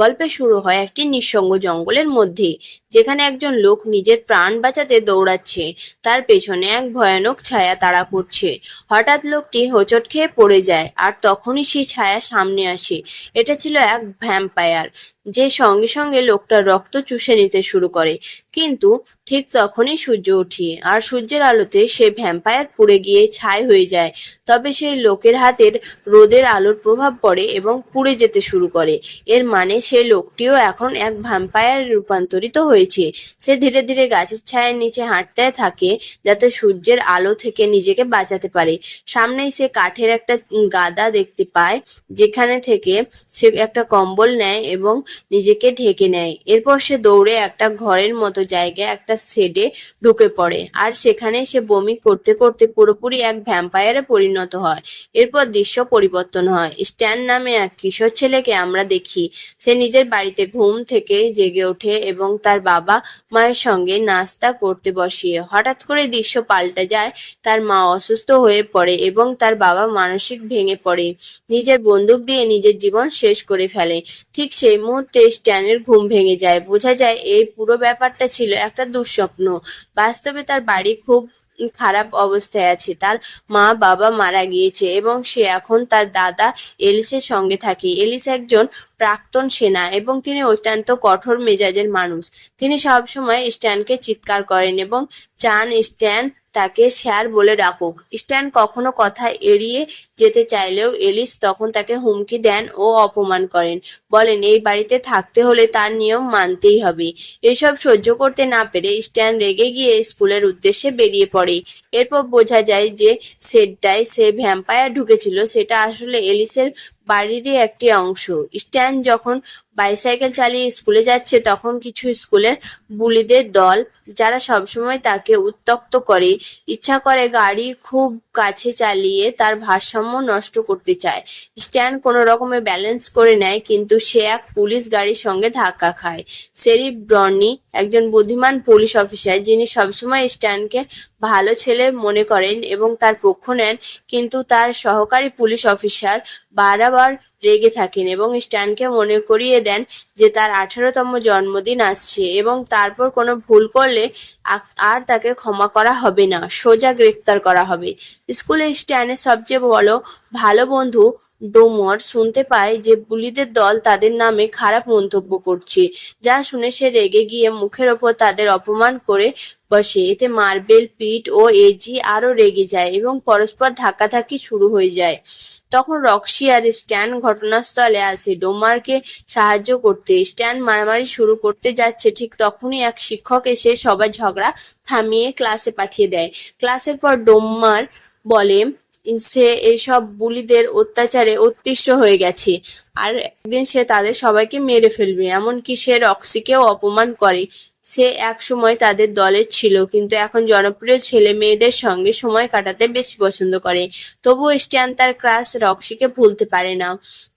গল্পে শুরু হয় একটি নিঃসঙ্গ জঙ্গলের মধ্যে, যেখানে একজন লোক নিজের প্রাণ বাঁচাতে দৌড়াচ্ছে। তার পেছনে এক ভয়ানক ছায়া তাড়া করছে। হঠাৎ লোকটি হোঁচট খেয়ে পড়ে যায় আর তখনই সেই ছায়া সামনে আসে। এটা ছিল এক ভ্যাম্পায়ার, যে সঙ্গে সঙ্গে লোকটার রক্ত চুষে নিতে শুরু করে। কিন্তু ঠিক তখনই সূর্য ওঠে আর সূর্যের আলোতে সে ভ্যাম্পায়ার পুড়ে গিয়ে ছাই হয়ে যায়। তবে সেই লোকের হাতের রোদের আলোর প্রভাব পড়ে এবং পুড়ে যেতে শুরু করে। এর মানে সেই লোকটিও এখন এক ভ্যাম্পায়ার রূপান্তরিত হয়েছে। সে ধীরে ধীরে গাছের ছায়ের নিচে হাঁটতে থাকে যাতে সূর্যের আলো থেকে নিজেকে বাঁচাতে পারে। সামনেই সে কাঠের একটা গাদা দেখতে পায়, যেখানে থেকে সে একটা কম্বল নেয় এবং নিজেকে ঢেকে নেয়। এরপর সে দৌড়ে একটা ঘরের মতো জায়গায় একটা শেডে ঢুকে পড়ে। আর সেখানে সে বমি করতে করতে পুরোপুরি এক ভ্যাম্পায়ারে পরিণত হয়। এরপর দৃশ্য পরিবর্তন হয়। স্ট্যান নামে এক কিশোর ছেলেকে আমরা দেখি। সে নিজের বাড়িতে ঘুম থেকে জেগে ওঠে এবং তার বাবা মায়ের সঙ্গে নাস্তা করতে বসিয়ে হঠাৎ করে দৃশ্য পাল্টে যায়, তার মা অসুস্থ হয়ে পড়ে এবং তার বাবা মানসিক ভেঙে পড়ে। নিজের বন্দুক দিয়ে নিজের জীবন শেষ করে ফেলে। ঠিক সেই মুহূর্তে স্ট্যানের ঘুম ভেঙে যায়। বোঝা যায় এই পুরো ব্যাপারটা ছিল একটা দুঃস্বপ্ন। বাস্তবে তার বাড়ি খুব খারাপ অবস্থায় আছে। তার মা, বাবা মারা গিয়েছে এবং সে এখন তার দাদা এলিসের সঙ্গে থাকে। এলিস একজন প্রাক্তন সেনা এবং তিনি অত্যন্ত কঠোর মেজাজের মানুষ। তিনি সবসময় স্ট্যানকে চিৎকার করেন এবং চান স্ট্যান তাকে স্যার বলে ডাকুক স্ট্যান কখনো কথা এড়িয়ে যেতে চাইলেও এলিস তখন তাকে হুমকি দেন ও অপমান করেন। বলেন, এই বাড়িতে থাকতে হলে তার নিয়ম মানতেই হবে। এসব সহ্য করতে না পেরে স্ট্যান রেগে গিয়ে স্কুলের উদ্দেশ্যে বেরিয়ে পড়ে। এরপর বোঝা যায় যে সেটটায় সে ভ্যাম্পায়ার ঢুকেছিল, সেটা আসলে এলিসের বাড়িরই একটি অংশ। স্ট্যান যখন বাইসাইকেল চালিয়ে স্কুলে যাচ্ছে, তখন কিছু স্কুলের বুলিদের দল, যারা সবসময় তাকে উত্তক্ত করে। ইচ্ছা করে গাড়ি খুব কাছে চালিয়ে তার ভারসাম্য নষ্ট করতে চায়। স্ট্যান কোনো রকমে ব্যালেন্স করে নেয়, কিন্তু সে এক পুলিশ গাড়ির সঙ্গে ধাক্কা খায়। সেরি ব্রনি একজন বুদ্ধিমান পুলিশ অফিসার, যিনি সবসময় স্ট্যানকে ভালো ছেলে মনে করেন এবং তার পক্ষ নেন, কিন্তু তার সহকারী পুলিশ অফিসার বারবার রেগে থাকেন এবং স্ট্যানকে মনে করিয়ে দেন যে তার আঠারোতম জন্মদিন আসছে এবং তারপর কোনো ভুল করলে আর তাকে ক্ষমা করা হবে না, সোজা গ্রেফতার করা হবে। স্কুলে স্ট্যানের সবচেয়ে বড় ভালো বন্ধু ডোমর শুনতে পায় যে বুলিদের দল তাদের নামে খারাপ মন্তব্য করছে, যা শুনে সে রেগে গিয়ে মুখের ওপর তাদের অপমান করে বসে। এতে মার্বেল, পিট ও এজি আরও রেগে যায় এবং পরস্পর ধাক্কাধাক্কি শুরু হয়ে যায়। তখন রক্সি আর স্ট্যান ঘটনাস্থলে আসে ডোমারকে সাহায্য করতে। স্ট্যান মারামারি শুরু করতে যাচ্ছে। ঠিক তখনই এক শিক্ষক এসে সবার ঝগড়া থামিয়ে ক্লাসে পাঠিয়ে দেয়। ক্লাসের পর ডোমার বলে সে এইসব বুলিদের অত্যাচারে অতিষ্ঠ হয়ে গেছে। আর একদিন সে তাদের সবাইকে মেরে ফেলবে, এমনকি সে রক্সিকেও অপমান করে। সে এক সময় তাদের দলের ছিল, কিন্তু এখন জনপ্রিয় ছেলে মেয়েদের সঙ্গে সময় কাটাতে বেশি পছন্দ করে। তবুও স্ট্যান তার ক্রাশ রক্সিকে ভুলতে পারে না।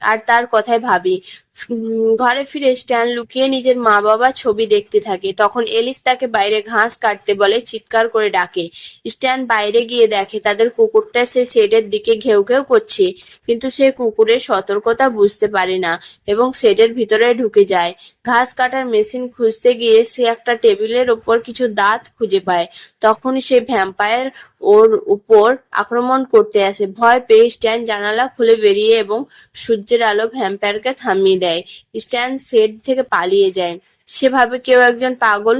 আর তার কথাই ভাবি ঘরে ফিরে স্ট্যান লুকিয়ে নিজের মা বাবা ছবি দেখতে থাকে। তখন এলিস তাকে বাইরে ঘাস কাটতে বলে, চিৎকার করে ডাকে। স্ট্যান বাইরে গিয়ে দেখে, তাদের কুকুরটা সে শেডের দিকে ঘেউ ঘেউ করছে, কিন্তু সে কুকুরের সতর্কতা বুঝতে পারে না এবং শেডের ভিতরে ঢুকে যায়। ঘাস কাটার মেশিন খুঁজতে গিয়ে সে একটা টেবিলের ওপর কিছু দাঁত খুঁজে পায়। তখন সে ভ্যাম্পায়ার ওর উপর আক্রমণ করতে আসে। ভয় পেয়ে স্ট্যান জানালা খুলে বেরিয়ে এবং সূর্যের আলো ভ্যাম্পায়ারকে থামিয়ে দেয়। স্ট্যান সেট থেকে পালিয়ে যায়। সেভাবে কেউ একজন পাগল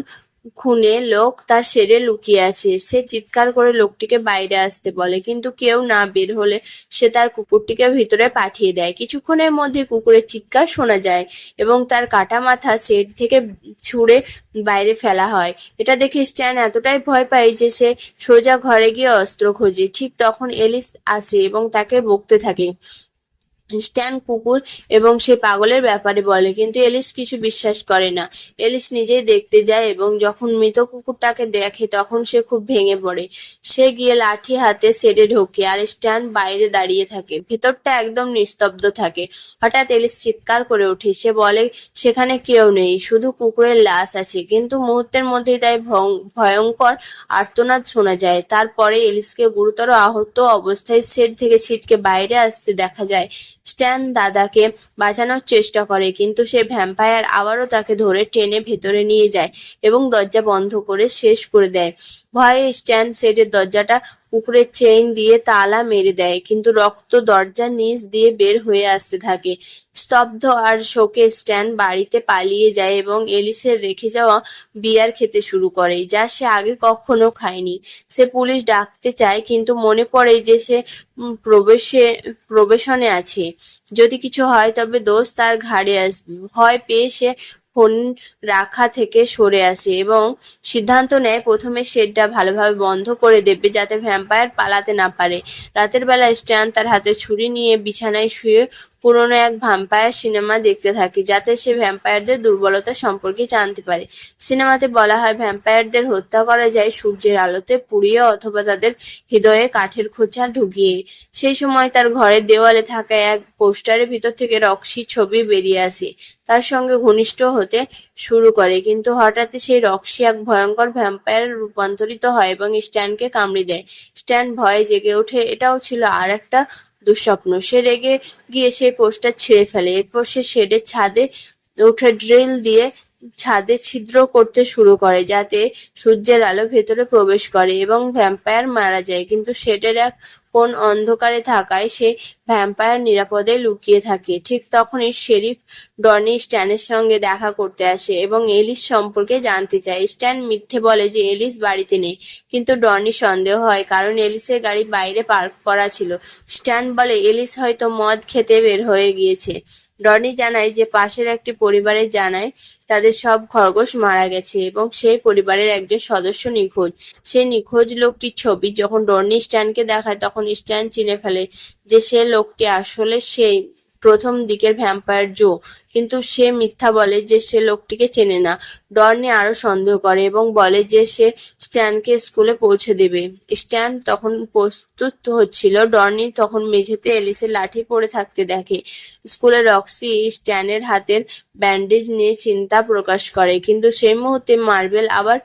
খুনে লোক তার শেডে লুকিয়ে আছে। সে চিৎকার করে লোকটিকে বাইরে আসতে বলে, কিন্তু কেউ না বের হলে সে তার কুকুরটিকে ভিতরে পাঠিয়ে দেয়। কিছুক্ষণের মধ্যে কুকুরের চিৎকার শোনা যায় এবং তার কাটা মাথা শেড থেকে ছুঁড়ে বাইরে ফেলা হয়। এটা দেখে স্ট্যান এতটাই ভয় পায় যে সে সোজা ঘরে গিয়ে অস্ত্র খোঁজে। ঠিক তখন এলিস আসে এবং তাকে বকতে থাকে। স্ট্যান কুকুর এবং সে পাগলের ব্যাপারে বলে। কিন্তু এলিস কিছু বিশ্বাস করে না। এলিস নিজেই দেখতে যায় এবং যখন মৃত কুকুরটাকে দেখে তখন সে খুব ভেঙে পড়ে। সে গিয়ে লাঠি হাতে সেডে ঢোকে আর স্ট্যান বাইরে দাঁড়িয়ে থাকে। ভেতরটা একদম নিস্তব্ধ থাকে। হঠাৎ এলিস চিৎকার করে ওঠে। সে বলে, সেখানে কেউ নেই। শুধু কুকুরের লাশ আছে। কিন্তু মুহূর্তের মধ্যেই তাই ভয়ং- ভয়ঙ্কর আর্তনাদ শোনা যায়। তারপরে এলিসকে গুরুতর আহত অবস্থায় সেট থেকে ছিটকে বাইরে আসতে দেখা যায়। স্ট্যান দাদাকে বাঁচানোর চেষ্টা করে, কিন্তু সে ভ্যাম্পায়ার আবারও তাকে ধরে টেনে ভেতরে নিয়ে যায় এবং দরজা বন্ধ করে শেষ করে দেয়। ভয়ে স্ট্যান সেটের দরজাটা উপরের চেইন দিয়ে তালা মেরে দেয়, কিন্তু রক্ত দরজার নিচ দিয়ে বের হয়ে আসতে থাকে। স্তব্ধ আর শোকে স্ট্যান বাড়িতে পালিয়ে যায় এবং এলিসের রেখে যাওয়া বিয়ার খেতে শুরু করে, যা সে আগে কখনো খায়নি। সে পুলিশ ডাকতে চায়, কিন্তু মনে পড়ে যে সে প্রবেশে, প্রবেশনে আছে। যদি কিছু হয়, তবে দোষ তার ঘাড়ে আসবে। ভয় পেয়ে সে ফোন রাখা থেকে সরে আসে এবং সিদ্ধান্ত নেয় প্রথমে শেডটা ভালোভাবে বন্ধ করে দেবে যাতে ভ্যাম্পায়ার পালাতে না পারে। রাতের বেলা স্ট্যান তার হাতে ছুরি নিয়ে বিছানায় শুয়ে পুরনো এক ভ্যাম্পায়ার সিনেমা দেখতে থাকে, যাতে সে ভ্যাম্পায়ারদের দুর্বলতা সম্পর্কে জানতে পারে। সিনেমাতে বলা হয় ভ্যাম্পায়ারদের হত্যা করা যায় সূর্যের আলোতে পুড়িয়ে অথবা তাদের হৃদয়ে কাঠের খোঁচা ঢুকিয়ে। সেই সময় তার ঘরের দেওয়ালে থাকা এক পোস্টারের ভিতর থেকে রক্সির ছবি বেরিয়ে আসে। তার সঙ্গে ঘনিষ্ঠ হতে শুরু করে, কিন্তু হঠাৎই সেই রক্সি এক ভয়ঙ্কর ভ্যাম্পায়ার রূপান্তরিত হয় এবং স্ট্যানকে কামড়ে দেয়। স্ট্যান ভয়ে জেগে ওঠে, এটাও ছিল আর একটা দুঃস্বপ্ন। সে রেগে গিয়ে সেই পোস্টার ছিঁড়ে ফেলে। এরপর সে শেডের ছাদে উঠে ড্রিল দিয়ে ছাদে ছিদ্র করতে শুরু করে, যাতে সূর্যের আলো ভেতরে প্রবেশ করে এবং ভ্যাম্পায়ার মারা যায়। কিন্তু শেডের এক কোন অন্ধকারে থাকায় সে ভ্যাম্পায়ার নিরাপদে লুকিয়ে থাকে। ঠিক তখনই শেরিফ ডনি স্ট্যানের সঙ্গে দেখা করতে আসে এবং এলিস সম্পর্কে জানতে চায়। স্ট্যান মিথ্যে বলে যে এলিস বাড়িতে নেই, কিন্তু ডনি সন্দেহ হয় কারণ এলিসের গাড়ি বাইরে পার্ক করা ছিল। স্ট্যান বলে এলিস হয়তো মদ খেতে বের হয়ে গিয়েছে। ডনি জানায় যে পাশের একটি পরিবারের জানায়, তাদের সব খরগোশ মারা গেছে এবং সেই পরিবারের একজন সদস্য নিখোঁজ। সেই নিখোঁজ লোকটির ছবি যখন ডনি স্ট্যানকে দেখায়, তখন স্ট্যান চিনে ফেলে যে সে লোকটি আসলে সেই প্রথম দিকের ভ্যাম্পায়ার জো, কিন্তু সে মিথ্যা বলে যে সে লোকটিকে চেনে না। ডর্নি আরও সন্দেহ করে এবং বলে যে সে স্ট্যানকে স্কুলে পৌঁছে দেবে। স্ট্যান তখন প্রস্তুত হচ্ছিল। ডর্নি তখন মেঝেতে এলিসের লাঠি পড়ে থাকতে দেখে। স্কুলে রক্সি স্ট্যানের হাতের ব্যান্ডেজ নিয়ে চিন্তা প্রকাশ করে, কিন্তু সেই মুহূর্তে মার্বেল আবার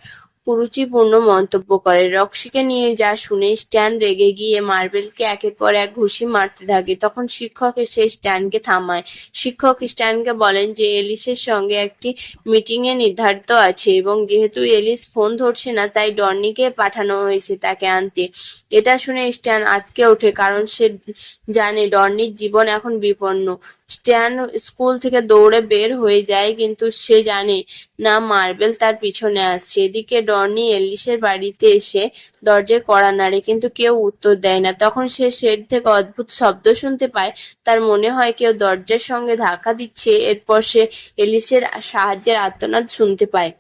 কুরুচিপূর্ণ মন্তব্য করে। রক্সিকে নিয়ে যা শুনে স্ট্যান রেগে গিয়ে মার্বেলকে একের পর এক ঘুষি মারতে থাকে। তখন শিক্ষক এসে স্ট্যানকে থামায়। শিক্ষক স্ট্যানকে বলেন যে, এলিসের সঙ্গে একটি মিটিংয়ে নির্ধারিত আছে এবং যেহেতু এলিস ফোন ধরছে না, তাই ডর্নিকে পাঠানো হয়েছে তাকে আনতে। এটা শুনে স্ট্যান আটকে ওঠে, কারণ সে জানে ডর্নির জীবন এখন বিপন্ন। স্ট্যান স্কুল থেকে দৌড়ে বের হয়ে যায়, কিন্তু সে জানে না মার্বেল তার পিছনে আসছে। এদিকে ডনি এলিসের বাড়িতে এসে দরজায় কড়া নাড়ে, কিন্তু কেউ উত্তর দেয় না। তখন সে শেড থেকে অদ্ভুত শব্দ শুনতে পায়। তার মনে হয় কেউ দরজার সঙ্গে ধাক্কা দিচ্ছে। এরপর সে এলিসের সাহায্যের আত্মনাদ শুনতে পায়।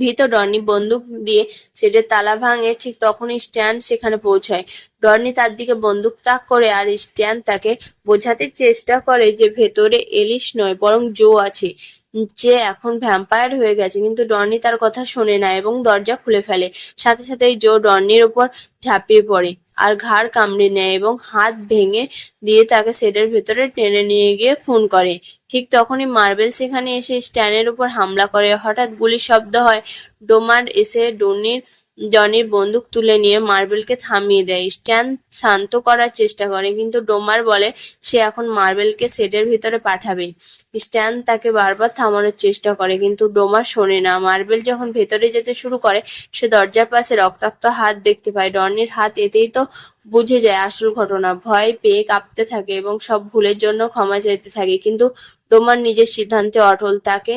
ভীত ডর্নি বন্দুক দিয়ে সেটের তালা ভাঙে, ঠিক তখনই স্ট্যান্ড সেখানে পৌঁছায়। ডর্নি তার দিকে বন্দুক তাক করে আর স্ট্যান্ড তাকে বোঝাতে চেষ্টা করে যে ভেতরে এলিশ নয়, বরং জো আছে, যে এখন ভ্যাম্পায়ার হয়ে গেছে। কিন্তু ডর্নি তার কথা শোনে না এবং দরজা খুলে ফেলে। সাথে সাথে জো ডর্নির ওপর ঝাঁপিয়ে পড়ে। আর ঘাড় কামড়ে নেয় এবং হাত ভেঙে দিয়ে তাকে সেটের ভেতরে টেনে নিয়ে গিয়ে খুন করে। ঠিক তখনই মার্বেল সেখানে এসে স্ট্যানের উপর হামলা করে। হঠাৎ গুলির শব্দ হয়। ডোমার এসে ডনির জনির বন্দুক তুলে নিয়ে মার্বেলকে থামিয়ে দেয়। স্ট্যান শান্ত করার চেষ্টা করে, কিন্তু ডোমার বলে, সে এখন মার্বেলকে সেটের ভিতরে পাঠাবে। স্ট্যান তাকে বারবার থামানোর চেষ্টা করে, কিন্তু ডোমার শোনে না। মার্বেল যখন ভেতরে যেতে শুরু করে, সে দরজার পাশে রক্তাক্ত হাত দেখতে পায়। ডনির হাত এতেই তো বুঝে যায় আসল ঘটনা। ভয় পেয়ে কাঁপতে থাকে এবং সব ভুলের জন্য ক্ষমা চাইতে থাকে, কিন্তু ডোমার নিজের সিদ্ধান্তে অটল তাকে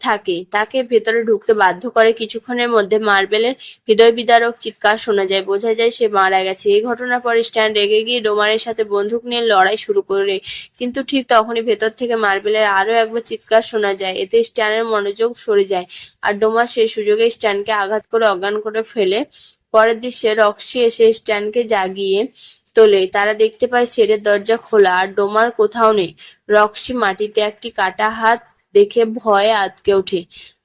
থাকে। তাকে ভেতরে ঢুকতে বাধ্য করে কিছুক্ষণের মধ্যে মার্বেলের হৃদয় বিদারক চিৎকার শোনা যায়। বোঝা যায় সে মারা গেছে। এই ঘটনার পর স্ট্যান্ড রেগে গিয়ে ডোমারের সাথে বন্দুক নিয়ে লড়াই শুরু করে। কিন্তু ঠিক তখনই ভেতর থেকে মার্বেলের আরও একবার চিৎকার শোনা যায়। এতে স্ট্যানের মনোযোগ সরে যায়। আর ডোমার সেই সুযোগে স্ট্যানকে আঘাত করে অজ্ঞান করে ফেলে। পরের দৃশ্যে রক্সি এসে স্ট্যানকে জাগিয়ে তোলে। তারা দেখতে পায় শেডের দরজা খোলা আর ডোমার কোথাও নেই। রক্সি মাটিতে একটি কাটা হাত দেখে ভয়ে আটকে ওঠে।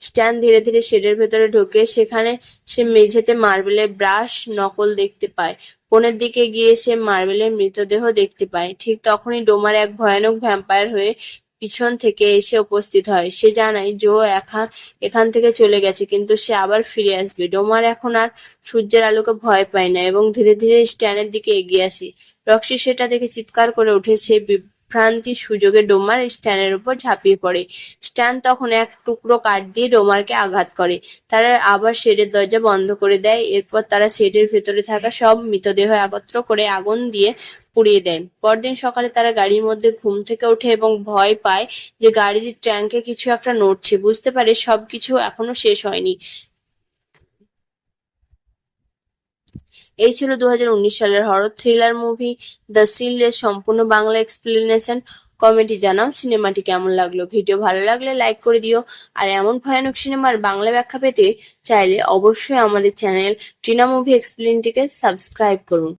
স্ট্যান ধীরে ধীরে শেডের ভেতরে ঢোকে। সেখানে সে মেঝেতে মার্বেলের ব্রাশ নকল দেখতে পায়। কোণের দিকে গিয়ে সে মার্বেলের মৃতদেহ দেখতে পায়। ঠিক তখনই ডোমার এক ভয়ানক ভ্যাম্পায়ার হয়ে পিছন থেকে এসে উপস্থিত হয়। সে জানায়, জো এখান এখান থেকে চলে গেছে, কিন্তু সে আবার ফিরে আসবে। ডোমার এখন আর সূর্যের আলোকে ভয় পায় না এবং ধীরে ধীরে স্ট্যানের দিকে এগিয়ে আসে। রক্সি সেটা দেখে চিৎকার করে উঠে সে বিভ্রান্তির সুযোগে ডোমার স্ট্যানের উপর ঝাঁপিয়ে পড়ে। স্ট্যান তখন এক টুকরো কাঠ দিয়ে ডোমারকে আঘাত করে। তারা আবার শেডের দরজা বন্ধ করে দেয়। এরপর তারা শেডের ভেতরে থাকা সব মৃতদেহ একত্র করে আগুন দিয়ে পুড়িয়ে দেয়। পরদিন সকালে তারা গাড়ির মধ্যে ঘুম থেকে ওঠে এবং ভয় পায় যে গাড়ির ট্যাঙ্কে কিছু একটা নড়ছে। বুঝতে পারে সবকিছু এখনও শেষ হয়নি। এই ছিল দু হাজার উনিশ সালের হরর থ্রিলার মুভি দ্য সিলের সম্পূর্ণ বাংলা এক্সপ্লেনেশন কমেডি জানাও সিনেমাটি কেমন লাগল? ভিডিও ভালো লাগলে লাইক করে দিও। আর এমন ভয়ানক সিনেমার বাংলা ব্যাখ্যা পেতে চাইলে অবশ্যই আমাদের চ্যানেল টিনা মুভি এক্সপ্লেনটিকে সাবস্ক্রাইব করুন।